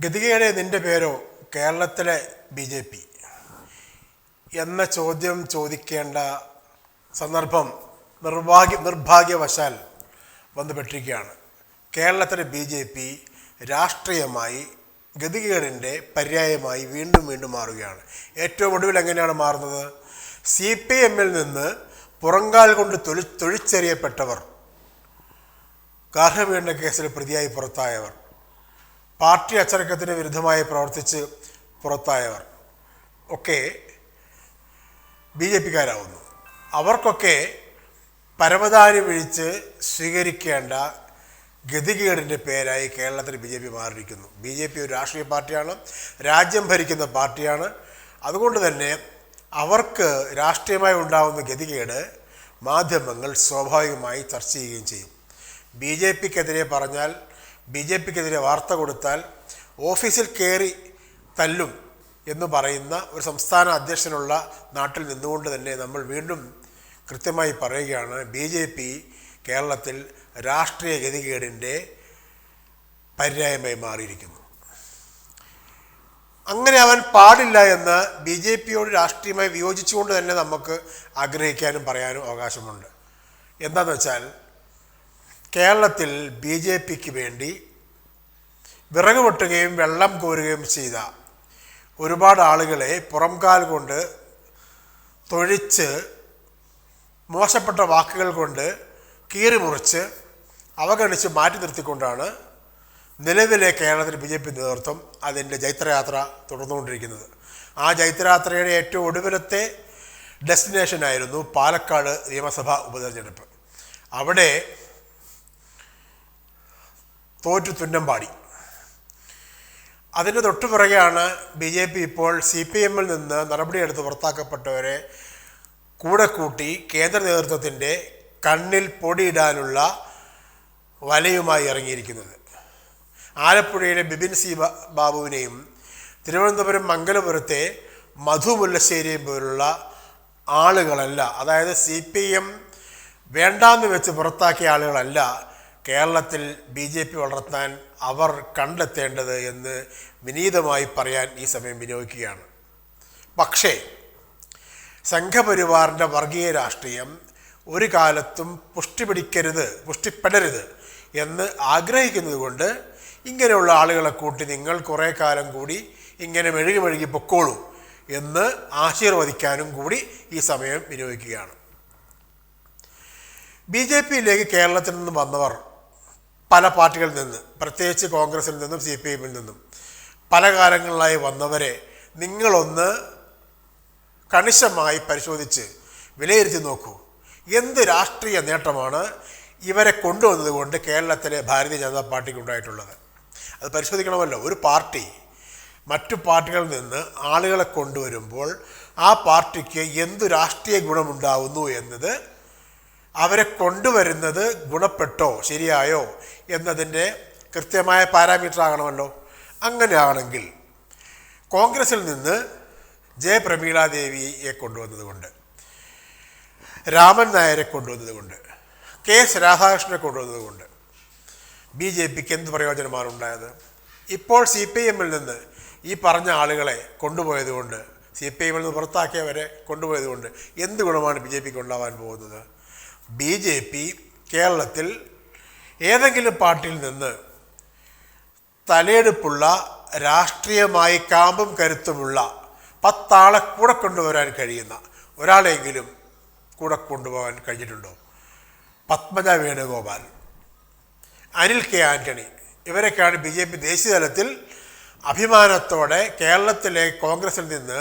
ഗതികേടെ നിന്റെ പേരോ? കേരളത്തിലെ ബി ജെ പി. എന്ന ചോദ്യം ചോദിക്കേണ്ട സന്ദർഭം നിർഭാഗ്യ നിർഭാഗ്യവശാൽ വന്നുപെട്ടിരിക്കുകയാണ്. കേരളത്തിലെ ബി ജെ പി രാഷ്ട്രീയമായി ഗതികേടിന്റെ പര്യായമായി വീണ്ടും വീണ്ടും മാറുകയാണ്. ഏറ്റവും ഒടുവിൽ എങ്ങനെയാണ് മാറുന്നത്? സി പി എമ്മിൽ നിന്ന് പുറങ്കാൽ കൊണ്ട് തൊഴി തൊഴിച്ചെറിയപ്പെട്ടവർ ഗാർഹപീഡന കേസിൽ പ്രതിയായി പുറത്തായവർ പാർട്ടി അച്ചടക്കത്തിന് വിരുദ്ധമായി പ്രവർത്തിച്ച് പുറത്തായവർ. ഒക്കെ ബി ജെ പിക്കാരാവുന്നു. അവർക്കൊക്കെ പരമധാനി വിഴിച്ച് സ്വീകരിക്കേണ്ട ഗതികേടിന്റെ പേരായി കേരളത്തിൽ ബി ജെ പി മാറിയിരിക്കുന്നു. ബി ജെ പി ഒരു രാഷ്ട്രീയ പാർട്ടിയാണ് രാജ്യം ഭരിക്കുന്ന പാർട്ടിയാണ്. അതുകൊണ്ട് തന്നെ അവർക്ക് രാഷ്ട്രീയമായി ഉണ്ടാകുന്ന ഗതികേട് മാധ്യമങ്ങൾ സ്വാഭാവികമായി ചർച്ച ചെയ്യുകയും ചെയ്യും. ബി ജെ പിക്കെതിരെ പറഞ്ഞാൽ ബി ജെ പിക്കെതിരെ വാർത്ത കൊടുത്താൽ ഓഫീസിൽ കയറി തല്ലും എന്ന് പറയുന്ന ഒരു സംസ്ഥാന അധ്യക്ഷനുള്ള നാട്ടിൽ നിന്നുകൊണ്ട് തന്നെ നമ്മൾ വീണ്ടും കൃത്യമായി പറയുകയാണ് ബി ജെ പി കേരളത്തിൽ രാഷ്ട്രീയ ഗതികേടിന്റെ പര്യായമായി മാറിയിരിക്കുന്നു. അങ്ങനെ അവൻ പാടില്ല എന്ന് ബി ജെ പിയോട് രാഷ്ട്രീയമായി വിയോജിച്ചുകൊണ്ട് തന്നെ നമുക്ക് ആഗ്രഹിക്കാനും പറയാനും അവകാശമുണ്ട്. എന്താണെന്ന് വെച്ചാൽ കേരളത്തിൽ ബി ജെ പിക്ക് വേണ്ടി വിറക് വെട്ടുകയും വെള്ളം കോരുകയും ചെയ്ത ഒരുപാട് ആളുകളെ പുറംകാൽ കൊണ്ട് തൊഴിച്ച് മോശപ്പെട്ട വാക്കുകൾ കൊണ്ട് കീറി മുറിച്ച് അവഗണിച്ച് മാറ്റി നിർത്തിക്കൊണ്ടാണ് നിലവിലെ കേരളത്തിൽ ബി ജെ പി നേതൃത്വം അതിന്റെ ജൈത്രയാത്ര തുടർന്നുകൊണ്ടിരിക്കുന്നത്. ആ ജൈത്രയാത്രയുടെ ഏറ്റവും ഒടുവിലത്തെ ഡെസ്റ്റിനേഷനായിരുന്നു പാലക്കാട് നിയമസഭാ ഉപതെരഞ്ഞെടുപ്പ്. അവിടെ തോറ്റു തുന്നം പാടി. അതിന്റെ തൊട്ടു പിറകെയാണ് ബി ജെ പി ഇപ്പോൾ സി പി എമ്മിൽ നിന്ന് നടപടിയെടുത്ത് പുറത്താക്കപ്പെട്ടവരെ കൂടെ കൂട്ടി കേന്ദ്ര നേതൃത്വത്തിന്റെ കണ്ണിൽ പൊടിയിടാനുള്ള വലയുമായി ഇറങ്ങിയിരിക്കുന്നത്. ആലപ്പുഴയിലെ ബിബിൻ സി ബാബുവിനെയും തിരുവനന്തപുരം മംഗലപുരത്തെ മധു മുല്ലശ്ശേരിയും പോലുള്ള ആളുകളല്ല അതായത് സി പി എം വേണ്ടാന്ന് വെച്ച് പുറത്താക്കിയ ആളുകളല്ല കേരളത്തിൽ ബി ജെ പി വളർത്താൻ അവർ കണ്ടെത്തേണ്ടത് എന്ന് വിനീതമായി പറയാൻ ഈ സമയം വിനിയോഗിക്കുകയാണ്. പക്ഷേ സംഘപരിവാറിന്റെ വർഗീയ രാഷ്ട്രീയം ഒരു കാലത്തും പുഷ്ടി പിടിക്കരുത് പുഷ്ടിപ്പെടരുത് എന്ന് ആഗ്രഹിക്കുന്നത് കൊണ്ട് ഇങ്ങനെയുള്ള ആളുകളെ കൂട്ടി നിങ്ങൾ കുറേ കാലം കൂടി ഇങ്ങനെ മെഴുകി മെഴുകി പൊക്കോളൂ എന്ന് ആശീർവദിക്കാനും കൂടി ഈ സമയം വിനിയോഗിക്കുകയാണ്. ബി ജെ പിയിലേക്ക് കേരളത്തിൽ നിന്ന് വന്നവർ പല പാർട്ടികളിൽ നിന്ന് പ്രത്യേകിച്ച് കോൺഗ്രസിൽ നിന്നും സി പി എമ്മിൽ നിന്നും പല കാലങ്ങളിലായി വന്നവരെ നിങ്ങളൊന്ന് കണിശമായി പരിശോധിച്ച് വിലയിരുത്തി നോക്കൂ. എന്ത് രാഷ്ട്രീയ നേട്ടമാണ് ഇവരെ കൊണ്ടുവന്നതുകൊണ്ട് കേരളത്തിലെ ഭാരതീയ ജനതാ പാർട്ടിക്ക് ഉണ്ടായിട്ടുള്ളത്? അത് പരിശോധിക്കണമല്ലോ. ഒരു പാർട്ടി മറ്റു പാർട്ടികളിൽ നിന്ന് ആളുകളെ കൊണ്ടുവരുമ്പോൾ ആ പാർട്ടിക്ക് എന്തു രാഷ്ട്രീയ ഗുണമുണ്ടാവുന്നു എന്നത് അവരെ കൊണ്ടുവരുന്നത് ഗുണപ്പെട്ടോ ശരിയായോ എന്നതിന്റെ കൃത്യമായ പാരാമീറ്റർ ആകണമല്ലോ അങ്ങനെയാണെങ്കിൽ കോൺഗ്രസിൽ നിന്ന് ജെ പ്രമീളാദേവിയെ കൊണ്ടുവന്നതുകൊണ്ട് രാമൻ നായരെ കൊണ്ടുവന്നതുകൊണ്ട് കെ എസ് രാധാകൃഷ്ണനെ കൊണ്ടുവന്നതുകൊണ്ട് ബി ജെ പിക്ക് എന്ത് പ്രയോജനമാണ് ഉണ്ടായത് ഇപ്പോൾ സി പി എമ്മിൽ നിന്ന് ഈ പറഞ്ഞ ആളുകളെ കൊണ്ടുപോയതുകൊണ്ട് സി പി എമ്മിൽ നിന്ന് പുറത്താക്കിയവരെ കൊണ്ടുപോയതുകൊണ്ട് എന്ത് ഗുണമാണ് ബി ജെ പിക്ക് ഉണ്ടാവാൻ പോകുന്നത്? ബി ജെ പി കേരളത്തിൽ ഏതെങ്കിലും പാർട്ടിയിൽ നിന്ന് തലയെടുപ്പുള്ള രാഷ്ട്രീയമായി കാമ്പും കരുത്തുമുള്ള പത്താളെ കൂടെ കൊണ്ടുവരാൻ കഴിയുന്ന ഒരാളെങ്കിലും കൂടെ കൊണ്ടുപോകാൻ കഴിഞ്ഞിട്ടുണ്ടോ? പത്മജ വേണുഗോപാൽ അനിൽ കെ ആന്റണി ഇവരൊക്കെയാണ് ബി ജെ പി ദേശീയ തലത്തിൽ അഭിമാനത്തോടെ കേരളത്തിലെ കോൺഗ്രസിൽ നിന്ന്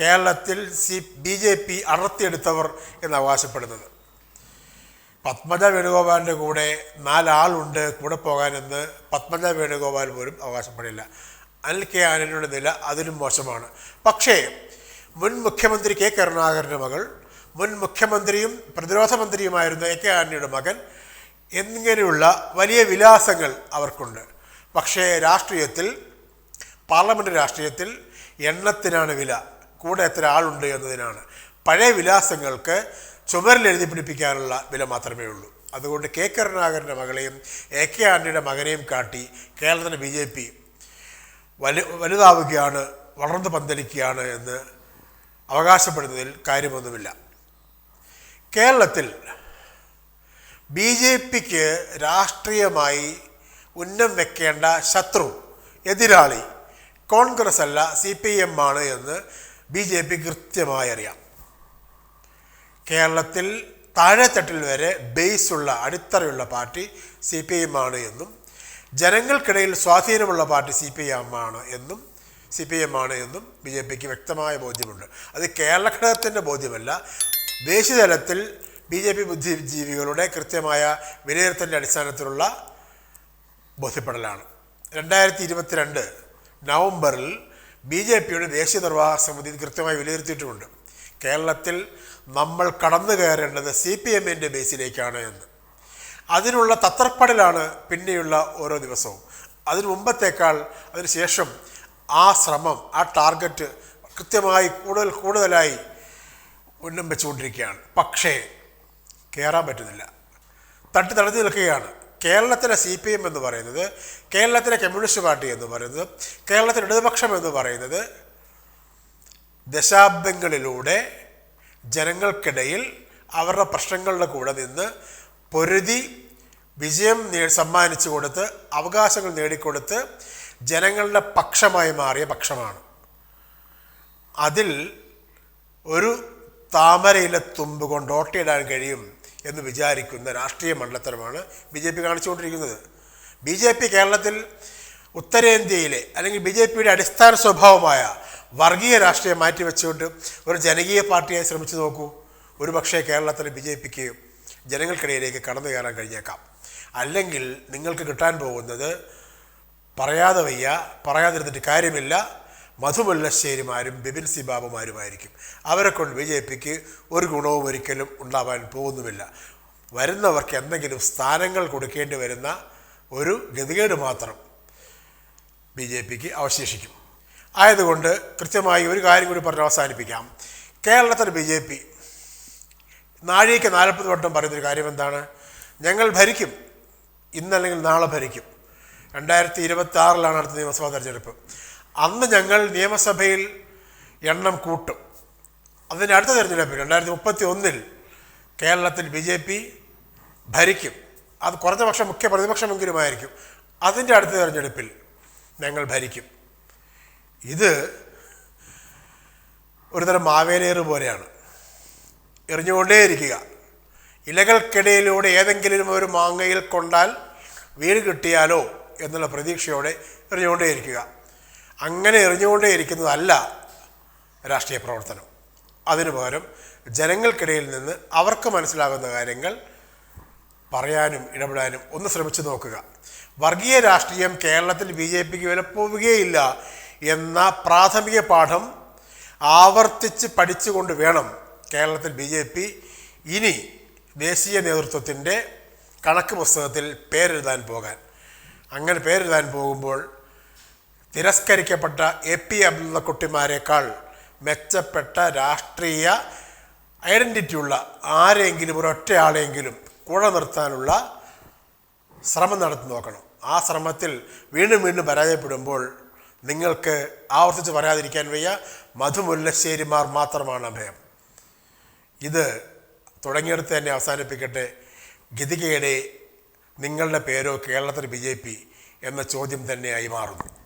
കേരളത്തിൽ സി ബി ജെ പി അടർത്തിയെടുത്തവർ എന്ന് അവകാശപ്പെടുന്നത് പത്മജ വേണുഗോപാലിന്റെ കൂടെ നാലാളുണ്ട് കൂടെ പോകാനെന്ന് പത്മജ വേണുഗോപാൽ പോലും അവകാശപ്പെടില്ല. അനിൽ കെ ആന്റണിയുടെ നില അതിലും മോശമാണ്. പക്ഷേ മുൻ മുഖ്യമന്ത്രി കെ കരുണാകരന്റെ മകൾ മുൻ മുഖ്യമന്ത്രിയും പ്രതിരോധ മന്ത്രിയുമായിരുന്ന എ കെ ആന്റണിയുടെ മകൻ എന്നിങ്ങനെയുള്ള വലിയ വിലാസങ്ങൾ അവർക്കുണ്ട്. പക്ഷേ രാഷ്ട്രീയത്തിൽ പാർലമെന്റ് രാഷ്ട്രീയത്തിൽ എണ്ണത്തിനാണ് വില. കൂടെ എത്ര ആളുണ്ട് എന്നതിനാണ്. പഴയ വിലാസങ്ങൾക്ക് ചുമരിൽ എഴുതി പിടിപ്പിക്കാനുള്ള വില മാത്രമേ ഉള്ളൂ. അതുകൊണ്ട് കെ കരുണാകരന്റെ മകളെയും എ കെ ആന്റിയുടെ മകനെയും കാട്ടി കേരളത്തിലെ ബി ജെ പി വലു വലുതാവുകയാണ് വളർന്നു പന്തലിക്കുകയാണ് എന്ന് അവകാശപ്പെടുന്നതിൽ കാര്യമൊന്നുമില്ല. കേരളത്തിൽ ബി ജെ പിക്ക് രാഷ്ട്രീയമായി ഉന്നം വെക്കേണ്ട ശത്രു എതിരാളി കോൺഗ്രസ് അല്ല സി പി എം ആണ് എന്ന് ബി ജെ പി കൃത്യമായി അറിയാം. കേരളത്തിൽ താഴെത്തട്ടിൽ വരെ ബേസുള്ള അടിത്തറയുള്ള പാർട്ടി സി പി എം ആണ് എന്നും ജനങ്ങൾക്കിടയിൽ സ്വാധീനമുള്ള പാർട്ടി സി പി എം ആണ് എന്നും സി പി എം ആണ് എന്നും ബി ജെ പിക്ക് വ്യക്തമായ ബോധ്യമുണ്ട്. അത് കേരള ഘടകത്തിന്റെ ബോധ്യമല്ല. ദേശീയതലത്തിൽ ബി ജെ പി ബുദ്ധിജീവികളുടെ കൃത്യമായ വിലയിരുത്തലിന്റെ അടിസ്ഥാനത്തിലുള്ള ബോധ്യപ്പെടലാണ്. രണ്ടായിരത്തി ഇരുപത്തിരണ്ട് നവംബറിൽ ബി ജെ പിയുടെ ദേശീയ നിർവാഹക സമിതി കൃത്യമായി വിലയിരുത്തിയിട്ടുമുണ്ട്. കേരളത്തിൽ നമ്മൾ കടന്നു കയറേണ്ടത് സി പി എമ്മിന്റെ ബേസിലേക്കാണ് എന്ന്. അതിനുള്ള തത്രപ്പടലാണ് പിന്നെയുള്ള ഓരോ ദിവസവും. അതിനു മുമ്പത്തേക്കാൾ അതിനുശേഷം ആ ശ്രമം ആ ടാർഗറ്റ് കൃത്യമായി കൂടുതൽ കൂടുതലായി ഉന്നം വെച്ചുകൊണ്ടിരിക്കുകയാണ്. പക്ഷേ കയറാൻ പറ്റുന്നില്ല. തട്ടി തടഞ്ഞു നിൽക്കുകയാണ്. കേരളത്തിലെ സി പി എം എന്ന് പറയുന്നത് കേരളത്തിലെ കമ്മ്യൂണിസ്റ്റ് പാർട്ടി എന്ന് പറയുന്നത് കേരളത്തിലെ ഇടതുപക്ഷം എന്ന് പറയുന്നത് ദശാബ്ദങ്ങളിലൂടെ ജനങ്ങൾക്കിടയിൽ അവരുടെ പ്രശ്നങ്ങളുടെ കൂടെ നിന്ന് പൊരുതി വിജയം നേ സമ്മാനിച്ചു കൊടുത്ത് അവകാശങ്ങൾ നേടിക്കൊടുത്ത് ജനങ്ങളുടെ പക്ഷമായി മാറിയ പക്ഷമാണ് അതിൽ ഒരു താമരയിലെ തുമ്പ് കൊണ്ട് ഓട്ടയിടാൻ കഴിയും എന്ന് വിചാരിക്കുന്ന രാഷ്ട്രീയ മണ്ഡലത്തരമാണ് ബി ജെ പി കാണിച്ചുകൊണ്ടിരിക്കുന്നത്. ബി ജെ പി കേരളത്തിൽ ഉത്തരേന്ത്യയിലെ അല്ലെങ്കിൽ ബി ജെ പിയുടെ അടിസ്ഥാന സ്വഭാവമായ വർഗീയ രാഷ്ട്രീയം മാറ്റിവെച്ചുകൊണ്ട് ഒരു ജനകീയ പാർട്ടിയായി ശ്രമിച്ചു നോക്കൂ. ഒരു പക്ഷേ കേരളത്തിലെ ബി ജെ പിക്ക് ജനങ്ങൾക്കിടയിലേക്ക് കടന്നു കയറാൻ കഴിഞ്ഞേക്കാം. അല്ലെങ്കിൽ നിങ്ങൾക്ക് കിട്ടാൻ പോകുന്നത് പറയാതെ വയ്യ പറയാതിരുന്നിട്ട് കാര്യമില്ല. മധുമുല്ലശ്ശേരിമാരും ബിപിൻ സി ബാബുമാരുമായിരിക്കും. അവരെ കൊണ്ട് ബി ജെ പിക്ക് ഒരു ഗുണവും ഒരിക്കലും ഉണ്ടാവാൻ പോകുന്നുമില്ല. വരുന്നവർക്ക് എന്തെങ്കിലും സ്ഥാനങ്ങൾ കൊടുക്കേണ്ടി വരുന്ന ഒരു ഗതികേട് മാത്രം ബി ജെ പിക്ക് അവശേഷിക്കും. ആയതുകൊണ്ട് കൃത്യമായി ഒരു കാര്യം കൂടി പറഞ്ഞ് അവസാനിപ്പിക്കാം. കേരളത്തിൽ ബി ജെ പി നാഴികയ്ക്ക് നാൽപ്പത് വട്ടം പറയുന്നൊരു കാര്യം എന്താണ്? ഞങ്ങൾ ഭരിക്കും. ഇന്നല്ലെങ്കിൽ നാളെ ഭരിക്കും. രണ്ടായിരത്തി ഇരുപത്തി ആറിലാണ് അടുത്ത നിയമസഭാ തെരഞ്ഞെടുപ്പ്. അന്ന് ഞങ്ങൾ നിയമസഭയിൽ എണ്ണം കൂട്ടും. അതിന്റെ അടുത്ത തെരഞ്ഞെടുപ്പ് രണ്ടായിരത്തി മുപ്പത്തി ഒന്നിൽ കേരളത്തിൽ ബി ജെ പി ഭരിക്കും. അത് കുറഞ്ഞ പക്ഷം മുഖ്യ പ്രതിപക്ഷമെങ്കിലുമായിരിക്കും. അതിന്റെ അടുത്ത തെരഞ്ഞെടുപ്പിൽ ഞങ്ങൾ ഭരിക്കും. ഇത് ഒരുതരം മാവേലേർ പോലെയാണ്. എറിഞ്ഞുകൊണ്ടേയിരിക്കുക. ഇലകൾക്കിടയിലൂടെ ഏതെങ്കിലും ഒരു മാങ്ങയിൽ കൊണ്ടാൽ വീട് കിട്ടിയാലോ എന്നുള്ള പ്രതീക്ഷയോടെ എറിഞ്ഞുകൊണ്ടേയിരിക്കുക. അങ്ങനെ എറിഞ്ഞുകൊണ്ടേയിരിക്കുന്നതല്ല രാഷ്ട്രീയ പ്രവർത്തനം. അതിനു പകരം ജനങ്ങൾക്കിടയിൽ നിന്ന് അവർക്ക് മനസ്സിലാകുന്ന കാര്യങ്ങൾ പറയാനും ഇടപെടാനും ഒന്ന് ശ്രമിച്ചു നോക്കുക. വർഗീയ രാഷ്ട്രീയം കേരളത്തിൽ ബി ജെ പിക്ക് വിലപ്പോവുകയില്ല എന്ന പ്രാഥമിക പാഠം ആവർത്തിച്ച് പഠിച്ചുകൊണ്ട് വേണം കേരളത്തിൽ ബി ജെ പി ഇനി ദേശീയ നേതൃത്വത്തിന്റെ കണക്ക് പുസ്തകത്തിൽ പേരെഴുതാൻ പോകാൻ. അങ്ങനെ പേരെഴുതാൻ പോകുമ്പോൾ തിരസ്കരിക്കപ്പെട്ട എ പി അബ്ദുള്ളക്കുട്ടിമാരെക്കാൾ മെച്ചപ്പെട്ട രാഷ്ട്രീയ ഐഡന്റിറ്റിയുള്ള ആരെങ്കിലും ഒരൊറ്റയാളെങ്കിലും കൂടെ നിർത്താനുള്ള ശ്രമം നടത്തി നോക്കണം. ആ ശ്രമത്തിൽ വീണ്ടും വീണ്ടും പരാജയപ്പെടുമ്പോൾ നിങ്ങൾക്ക് ആവർത്തിച്ച് പറയാതിരിക്കാൻ വയ്യ. മധുമുല്ലശ്ശേരിമാർ മാത്രമാണ് അഭയം. ഇത് തുടങ്ങിയെടുത്ത് തന്നെ അവസാനിപ്പിക്കട്ടെ. ഗതികയുടെ നിങ്ങളുടെ പേരോ കേരളത്തിൽ ബി ജെ പി എന്ന ചോദ്യം തന്നെയായി മാറുന്നു.